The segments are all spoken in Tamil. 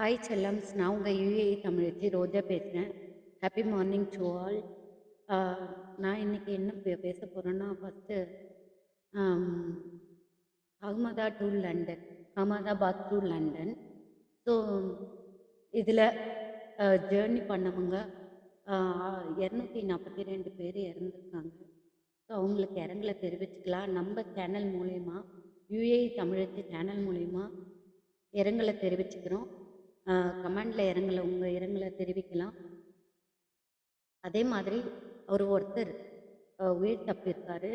ஹாய் செல்லம்ஸ் நான் உங்கள் யூஏஇ தமிழச்சி ரோஜா பேசுகிறேன் ஹாப்பி மார்னிங் டு ஆல் நான் இன்றைக்கி என்ன பே பேச போகிறேன்னா first அகமதா to London Ahmedabad to London so இதில் ஜேர்னி பண்ணவங்க இரநூத்தி நாற்பத்தி ரெண்டு பேர் இறந்துருக்காங்க ஸோ அவங்களுக்கு இரங்கலை தெரிவிச்சுக்கலாம் நம்ம சேனல் மூலயமா யூஏஇ தமிழச்சி சேனல் மூலயமா இரங்கலை தெரிவிச்சுக்கிறோம் கமெண்டில் இறங்கலை உங்கள் இரங்கலை தெரிவிக்கலாம். அதே மாதிரி அவர் ஒருத்தர் உயிர் தப்பியிருக்காரு.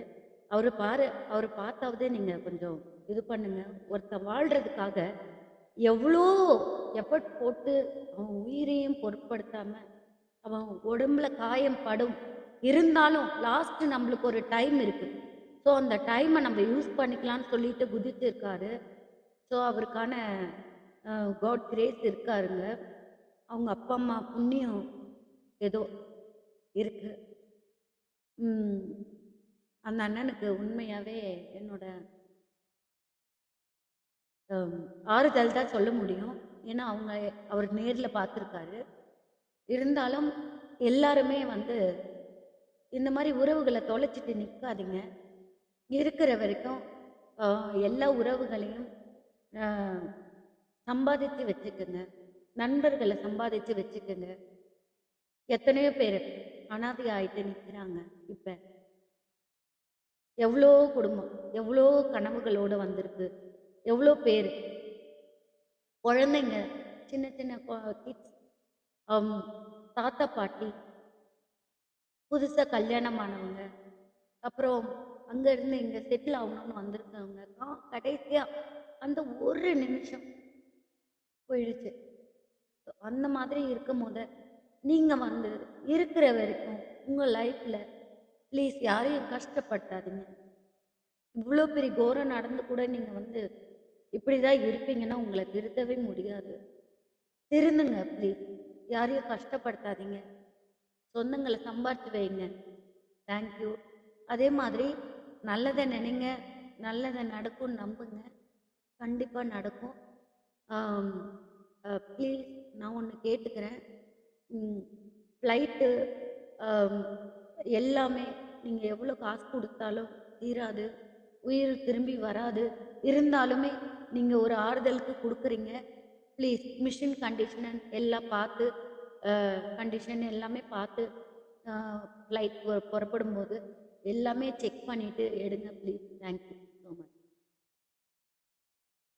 அவர் பாரு அவர் பார்த்தாவது நீங்கள் கொஞ்சம் இது பண்ணுங்க. ஒருத்தர் வாழ்கிறதுக்காக எவ்வளோ எஃபர்ட் போட்டு அவன் உயிரையும் பொருட்படுத்தாமல் அவன் உடம்புல காயம் படும். இருந்தாலும் லாஸ்ட்டு நம்மளுக்கு ஒரு டைம் இருக்குது ஸோ அந்த டைமை நம்ம யூஸ் பண்ணிக்கலாம்னு சொல்லிட்டு குதிச்சிருக்காரு. ஸோ அவருக்கான காட் கிரேஸ் இருக்காருங்க. அவங்க அப்பா அம்மா புண்ணியம் ஏதோ இருக்கு. அந்த அண்ணனுக்கு உண்மையாகவே என்னோட ஆறுதல் தான் சொல்ல முடியும். ஏன்னா அவங்க அவர் நேரில் பார்த்துருக்காரு. இருந்தாலும் எல்லாருமே வந்து இந்த மாதிரி உறவுகளை தொலைச்சிட்டு நிற்காதீங்க இருக்கிற வரைக்கும் எல்லா உறவுகளையும் சம்பாதிச்சு வச்சுக்கோங்க. நண்பர்களை சம்பாதிச்சு வச்சுக்கோங்க. எத்தனையோ பேர் அனாதை ஆயிட்டு நிற்கிறாங்க இப்போ. எவ்வளோ குடும்பம் எவ்வளோ கனவுகளோடு வந்திருக்கு. எவ்வளோ பேர். குழந்தைங்க சின்ன சின்ன கிட்ஸ் um, தாத்தா பாட்டி புதுசாக கல்யாணம் ஆனவங்க அப்புறம் அங்கேருந்து இங்கே செட்டில் ஆகணும்னு வந்திருக்கவங்க. கடைசியாக அந்த ஒரு நிமிஷம். போயிடுச்சு. அந்த மாதிரி இருக்கும் போது நீங்கள் வந்து இருக்கிற வரைக்கும் உங்கள் லைஃப்பில் ப்ளீஸ் யாரையும் கஷ்டப்படுத்தாதீங்க. இவ்வளோ பெரிய கோரம் நடந்து கூட நீங்கள் வந்து இப்படி தான் இருப்பீங்கன்னா உங்களை திருத்தவே முடியாது. திருந்துங்க ப்ளீஸ் யாரையும் கஷ்டப்படுத்தாதீங்க. சொந்தங்களை சம்பாரித்து வைங்க. தேங்க்யூ அதே மாதிரி நல்லதை நினைங்க. நல்லதை நடக்கும் நம்புங்க. கண்டிப்பாக நடக்கும். ப்ளீஸ் நான் ஒன்று கேட்டுக்கிறேன். ஃப்ளைட்டு எல்லாமே நீங்கள் எவ்வளோ காசு கொடுத்தாலும் தீராது. உயிர் திரும்பி வராது. இருந்தாலுமே நீங்கள் ஒரு ஆறுதலுக்கு கொடுக்குறீங்க. ப்ளீஸ் மிஷின் கண்டிஷன் எல்லாம் பார்த்து கண்டிஷன் எல்லாமே பார்த்து ஃப்ளைட் புறப்படும் போது எல்லாமே செக் பண்ணிவிட்டு எடுங்க ப்ளீஸ் தேங்க்யூ